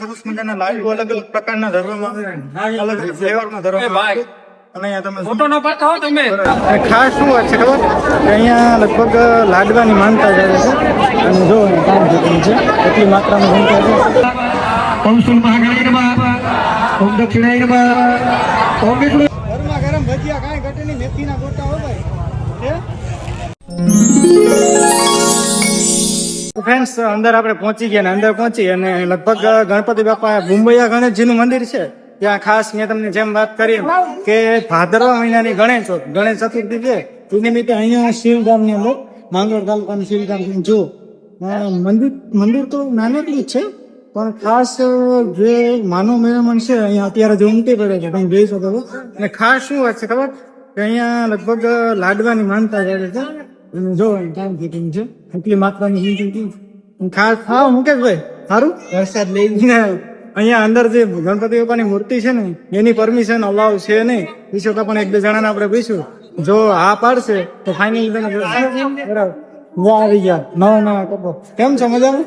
સરસ મજાના લાઈવ અલગ અલગ પ્રકારના ધરવામાં અલગ અલગ ફ્લેવરમાં ધરવામાં આવે અને અહીંયા તમે ફોટો નો પાડતા હો તમે. અને ખાસ શું વાત છે ખબર? અહીંયા લગભગ લાડવાની માનતા જાય છે. અને જો કામ થતું છે એટલી માત્રામાં છે. ઓમ ઓમ વિષ્ણુ ગરમા ગરમ ભજીયા કાંઈ ઘટે નહીં મેથીના ગોટા હો ભાઈ. ફ્રેન્ડ્સ અંદર આપણે પહોંચી ગયા ને અંદર પહોંચી અને લગભગ ગણપતિ બાપા મુંબઈયા ગણેશજીનું મંદિર છે. ત્યાં ખાસ મેં તમને જેમ વાત કરી કે ભાદરવા મહિનાની ગણેશ ગણેશ ચતુર્થી છે. એ નિમિત્તે અહીંયા શિવધામની અંદર માંગરોળ તાલુકાનું શિવધામ જો મંદિર મંદિર તો નાનકડું છે, પણ ખાસ જે માનવ મેળામણ છે, અહીંયા અત્યારે જે ઉમટી પડે છે, તમે જોઈ શકો અને ખાસ શું વાત છે ખબર? કે અહીંયા લગભગ લાડવાની માનતા જાય છે. જો ફિટિંગ છે એટલી માત્રાની ફિટિંગ ખાસ હા મુકેશભાઈ સારું વરસાદ લઈને અહીંયા અંદર જે ગણપતિ બાપાની મૂર્તિ છે ને એની પરમિશન અલાવ છે નહીં વિશે તો પણ એક બે જણાને આપણે પૂછ્યું જો હા પાડશે તો ફાઇનલી બરાબર હું આવી ગયા નવા નવા કપો કેમ છો મજામાં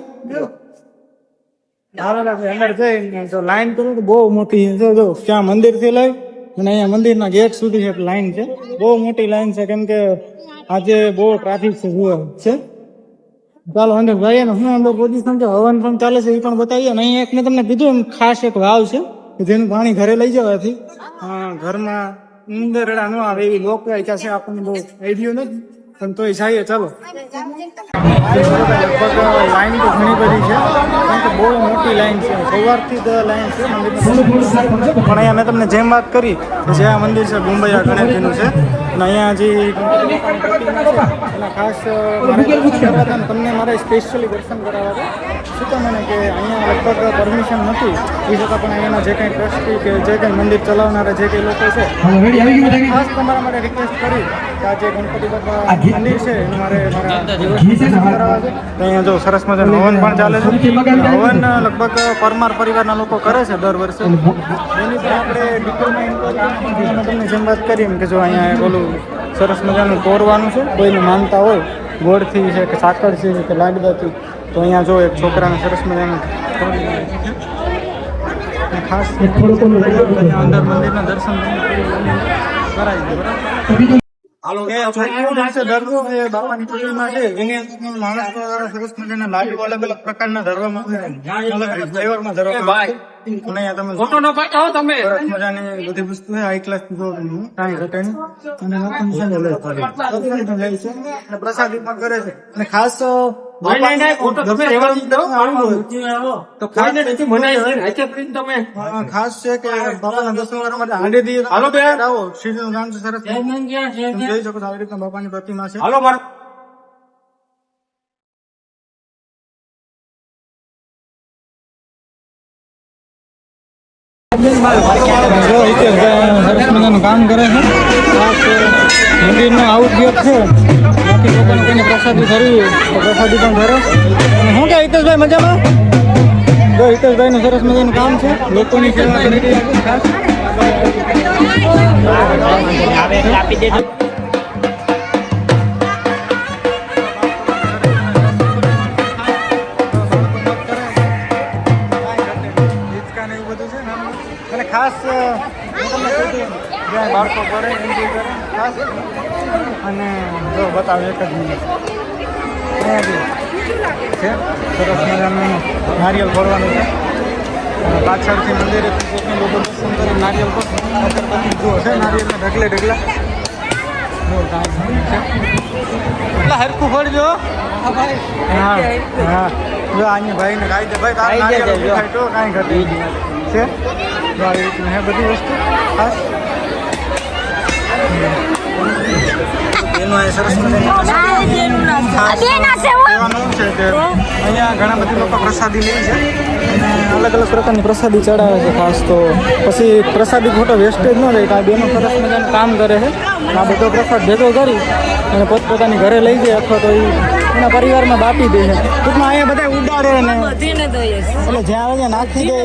અંદર જઈને તો લાઈન કરું તો બહુ મોટી છે. જો ક્યાં મંદિરથી લઈ અને અહીંયા મંદિરના ગેટ સુધી એક લાઈન છે બહુ મોટી લાઈન છે કેમ કે આજે બહુ ટ્રાફિક છે છે? ચાલો, અંદર ભાઈ ને. હું અંદર પોઝિશન છે, હવન પણ ચાલે છે, એ પણ બતાવીએ અને અહીંયા એક મેં તમને કીધું એમ, ખાસ એક વાવ છે, કે જેનું પાણી ઘરે લઈ જવાથી. ઘરમાં ઉંદરડા ન આવે, એવી લોકવાયકા છે, આપણને બહુ આઈડિયો નથી. પણ તોય જઈએ ચાલો લગભગ લાઈન તો ઘણી બધી છે કારણ કે બહુ મોટી લાઈન છે સવારથી જ લાઈન છે. પણ અહીંયા મેં તમને જેમ વાત કરી, જે આ મંદિર છે ગુંબૈયા ગણેશજીનું છે, અને અહીંયા જે ખાસ મારે દર્શન તમને મારે સ્પેશિયલી દર્શન કરાવવા શું કામ મને કે અહીંયા લગભગ પરમિશન નથી, એ છતાં પણ અહીંયાના જે કંઈ ટ્રસ્ટી કે જે કંઈ મંદિર ચલાવનારા જે કંઈ લોકો છે, ખાસ તમારા માટે રિક્વેસ્ટ કરી આ જે ગણપતિ બાપા મંદિર છે એનું મારે મારા. તો અહીંયા જો સરસ મજાનું હવન પણ ચાલે છે. હવન લગભગ પરમાર પરિવારના લોકો કરે છે દર વર્ષે. એની પણ આપણે ડિટેલમાં તમને જેમ વાત કરી એમ કે જો અહીંયા ઓલું સરસ મજાનું કોરવાનું છે કોઈને માનતા હોય ગોળથી છે કે સાકર છે કે લાડવાથી તો અહીંયા જો એક છોકરાને સરસ મજાનું ખાસ અંદર મંદિરના દર્શન કરાવી દે બરાબર? બાપાની છે, એની માણસ સરસ મજાના લાડુ અલગ અલગ પ્રકારના ધરવામાં ધરવામાં ફોટો નો પાડતા હો તમે મજાની બધી વસ્તુ હાઈ ક્લાસ અને પ્રસાદી પણ કરે છે. અને ખાસ. તો છે ખાસ કે બાપાના દર્શન માટે હાંડી દઈએ હાલો. આવો નામ છે સરસ. જઈ શકો આવી રીતના બાપાની પ્રતિમા છે. હાલો જો હિતેશભાઈ સરસ મજાનું કામ કરે છે આઉટ ગેટ છે બાકી લોકોને કોઈને પ્રસાદી ધરવી પ્રસાદી પણ ધરે શું કે હિતેશભાઈ મજામાં? જો હિતેશભાઈનું સરસ મજાનું કામ છે. લોકોની સેવા કરી રહ્યા જ્યાં બાળકો કરે એન્જોય કરે ખાસ. અને જો બતાવે એક જ મિનિટ. છે? સરસ મજાનું નારિયેલ ભરવાનું છે. પાછળથી મંદિરે પોતે લોકો કરી નારિયેલ પર અગરબત્તી જુઓ છે? નારિયેલને ઢગલે ઢગલા. એટલે હરખું ફોડજો હા હા. જો આની ભાઈને ખાઈ દે. ભાઈ તારે નારિયેલ ઊભી તો કાંઈ ઘટે. છે? જો આવી રીતનું હે બધી વસ્તુ. ખાસ. એનું અહીં સરસ મજાનું અહીંયા ઘણા બધા લોકો પ્રસાદી લે છે. અલગ અલગ પ્રકારની પ્રસાદી ચડાવે છે ખાસ તો. પછી પ્રસાદી ખોટો વેસ્ટેજ ન રહે તો આ બેનો સરસ મજાનું કામ કરે છે. આ બધો પ્રસાદ ભેગો કરી અને પોતપોતાની ઘરે લઈ જાય અથવા તો એ એના પરિવારમાં બાપી દે છે. ટૂંકમાં અહીંયા બધા ઉડાડે ને બધીને દઈએ એટલે જ્યાં આવે. ત્યાં નાખી દે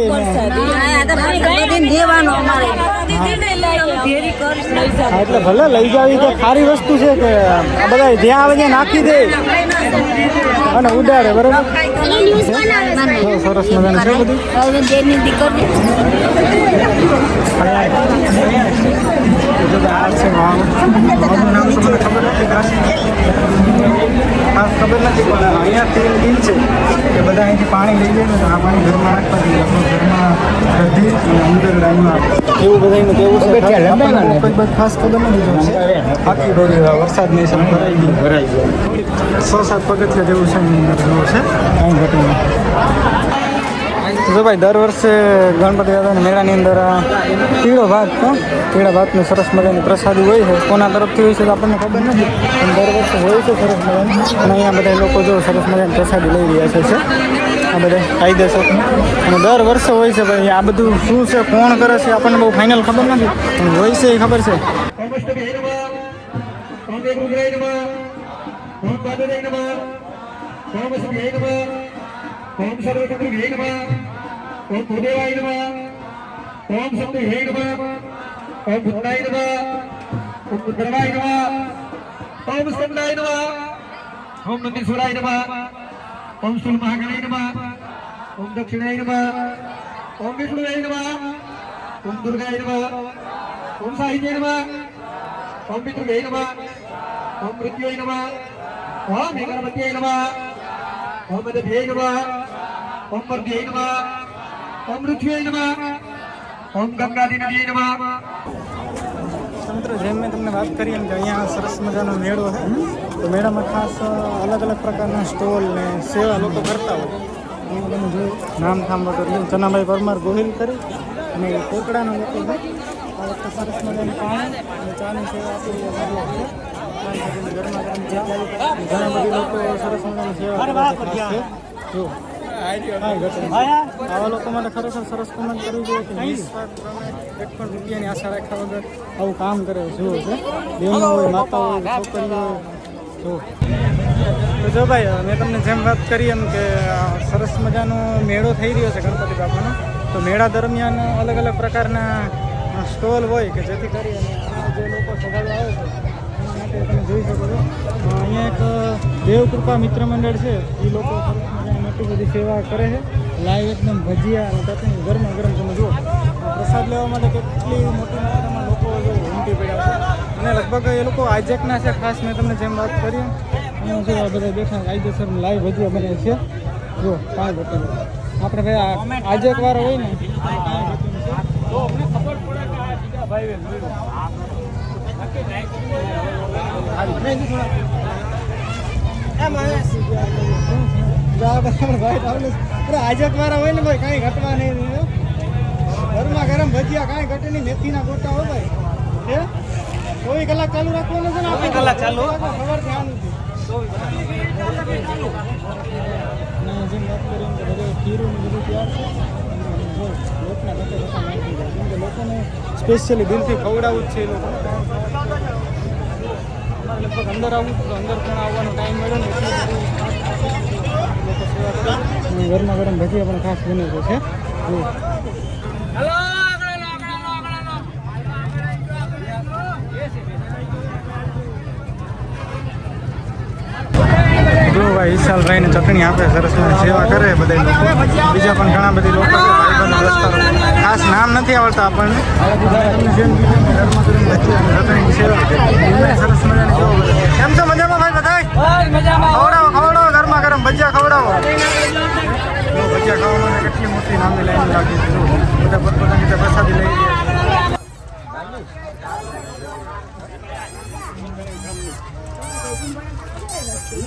એટલે ભલે લઈ જાવી તો સારી વસ્તુ છે કે આ બધા જ્યાં આવે ત્યાં નાખી દે. અને ઉડાડે બરોબર? બહુ સરસ મજાનું છે બધું. કે છે ખબર નથી ખાસ ખબર નથી પણ અહીંયા તેલ બિલ છે કે બધા અહીંથી પાણી લઈ જાય ને તો આ પાણી ઘરમાં રાખતા જોઈએ આપણું ઘરમાં અંદર ડાઈમાં એવું બધાનું કેવું છે? ખાસ આપણને કોઈ ખાસ ખબર નથી છે. આખી ડોરી વરસાદની હિસાબ ભરાઈ ગઈ સો સાત પગથિયા જેવું છે ઘટીને જો ભાઈ, દર વર્ષે ગણપતિ દાદાના મેળાની અંદર પીળો ભાત તો પીળા ભાતનું સરસ મજાની પ્રસાદી હોય છે. કોના તરફથી હોય છે તો આપણને ખબર નથી, પણ દર વર્ષે હોય છે સરસ મજાની. અને અહીંયા બધા લોકો જો સરસ મજાની પ્રસાદી લઈ રહ્યા છે આ બધા કાયદેસર. અને દર વર્ષે હોય છે ભાઈ, આ બધું શું છે, કોણ કરે છે, આપણને બહુ ફાઇનલ ખબર નથી, પણ હોય છે એ ખબર છે. ઓમ દેવરુદ્રાય નમઃ ઓમ ભૂદેવાય નમઃ ઓમ સપ્તભ્યે નમઃ ઓમ ભૂતનાય નમઃ ઓમ ભૂદ્રવાય નમઃ ઓમ સ્કંદાય નમઃ ઓમ નંદીશ્વરાય નમઃ ઓમ સ્થૂલ મહાગણાય નમઃ ઓમ દક્ષિણાય નમઃ ઓમ વિષ્ણુવાય નમઃ ઓમ દુર્ગાય નમઃ ઓમ સાહિત્ય નમઃ ઓમ પિતૃભ્ય નમઃ ઓમ મૃત્યુય નમઃ ઓમ ગણપત્યય નમઃ ઓમ મદભ્યય નમઃ ઓમ મર્ધ્યય નમઃ ઓમ મૃત્યુય નમઃ ઓમ ગંગાદી નદીય નમઃ મિત્રો જેમ મેં તમને વાત કરી એમ કે અહીંયા સરસ મજાનો મેળો છે તો મેળામાં ખાસ અલગ અલગ પ્રકારના સ્ટોલ ને સેવા લોકો કરતા હોય અહીંયા તમે જોયું નામ ઠામ વગર જોયું ચનાભાઈ પરમાર ગોહિલ કરી, અને એ કોકડાના લોકો છે આ વખતે સરસ મજાની પાણી અને ચાની સેવા આપી રહ્યા છે ગરમા ગરમ ચા. ઘણા બધી લોકો સરસ મજાની સેવા કરે છે ખાસ છે. જો કાંઈ ઘટે નહીં. આવા લોકો માટે ખરેખર સરસ કમેન્ટ કરવી જોઈએ કે એક પણ રૂપિયાની આશા રાખ્યા વગર આવું કામ કરે. જુઓ છે. બહેનો હોય માતા હોય છોકરીઓ. હોય જો તો જો ભાઈ મેં તમને જેમ વાત કરી એમ કે સરસ મજાનો મેળો થઈ રહ્યો છે ગણપતિ બાપાનો તો મેળા દરમિયાન અલગ અલગ પ્રકારના સ્ટોલ હોય કે જેથી કરી અને જે લોકો સગાડવા આવે છે માટે તમે જોઈ શકો છો. અહીંયા એક દેવકૃપા મિત્ર મંડળ છે. એ લોકો સરસ બધી સેવા કરે છે. લાઈવ એકદમ ભજીયા અને ચટણી ગરમા ગરમ તમે જુઓ. પ્રસાદ લેવા માટે કેટલી મોટી માત્રામાં લોકો ઉમટી પડ્યા છે. અને લગભગ એ લોકો આઈજેકના છે. ખાસ મેં તમને જેમ વાત કરી એમ. જો આ બધા બેઠા કાયદેસર લાઈવ ભજીયા બને છે. જો પાંચ હોટલ આપણે ભાઈ આ આજેક વાળો હોય ને તો કાંઈ મારા હોય ને ભાઈ કાંઈ ઘટવા નહીં ગરમા ગરમ ભજીયા કાંઈ ઘટે નહીં મેથીના ગોટા હોય ભાઈ ચોવીસ કલાક ચાલુ રાખવાનું છે ને આપણે કલાક ચાલુ ખબર છે આનું જેમ વાત કરી એમ કે બધું ખીરું ને બધું તૈયાર છે અને જો લોટના ઘટે ઘટા નાખી દે કેમ કે લોકોને સ્પેશિયલી દિલથી ખવડાવવું જ છે એ લોકો. લગભગ અંદર આવવું તો અંદર પણ આવવાનો ટાઈમ મળ્યો ને ગરમા ગરમ ભજીયા પણ ખાસ બને છે જો ભાઈ વિશાલભાઈ ને ચટણી આપે સરસ સેવા કરે બધા લોકો. બીજા પણ ઘણા બધી લોકો છે ખાસ નામ નથી આવડતા આપણને. ચટણી સેવા કીધું કે ઘરમાં કરીને ભજીયા અને ચટણીની સેવા એમને સરસ મજાની સેવા કરે. કેમ છો મજામાં ભાઈ બધા ખવડાવો ખવડાવો ગરમા ગરમ ભજીયા ખવડાવો જો ભજીયા ખાવા માટે કેટલી મોટી લાંબી લાઈન લાગી છે જો બધા પોતપોતાની રીતે પ્રસાદી લઈ રહ્યા છે